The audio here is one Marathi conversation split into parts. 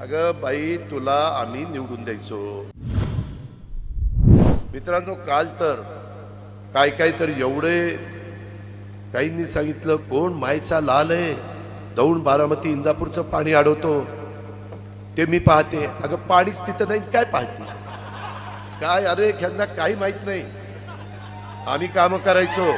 अगं बाई तुला आम्ही निवडून द्यायचो. मित्रांनो काल तर काय काय तर एवढे काहींनी सांगितलं कोण मायचा लाल आहे? दौंड बारामती इंदापूरचं पाणी अडवतो ते मी पाहते. अगं पाणीच तिथं नाही काय पाहते? काय अरे ह्यांना काही माहीत नाही. आम्ही काम करायचो.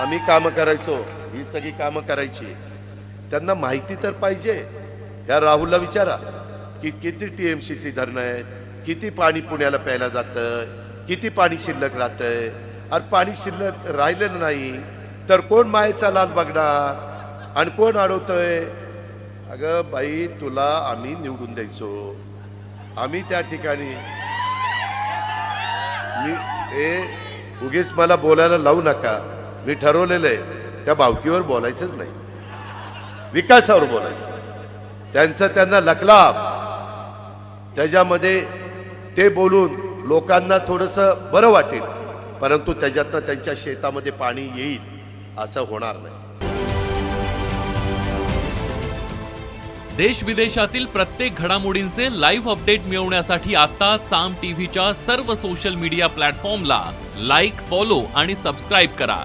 आम्ही काम करायचो. ही सगळी कामं करायची. त्यांना माहिती तर पाहिजे. या राहुलला विचारा की किती टी एम सी सी धरणं आहेत किती पाणी पुण्याला प्यायला जातं किती पाणी शिल्लक राहतंय. आणि पाणी शिल्लक राहिलं नाही तर कोण मायेचा लाल बघणार? आणि कोण अडवतोय? अगं बाई तुला आम्ही निवडून द्यायचो. आम्ही त्या ठिकाणी मी ए उगीच मला बोलायला लावू नका. मी ठरवलेलं आहे त्या भावकीवर बोलायचंच नाही. विकासावर बोलायचं. त्यांचं त्यांना लकलाब. त्याच्यामध्ये ते बोलून लोकांना थोडंसं बरं वाटेल परंतु त्याच्यातनं त्यांच्या शेतामध्ये पाणी येईल असं होणार नाही. देश विदेशातील प्रत्येक घडामोडींचे लाईव्ह अपडेट मिळवण्यासाठी आता साम टीव्हीच्या सर्व सोशल मीडिया प्लॅटफॉर्मला लाईक फॉलो आणि सबस्क्राईब करा.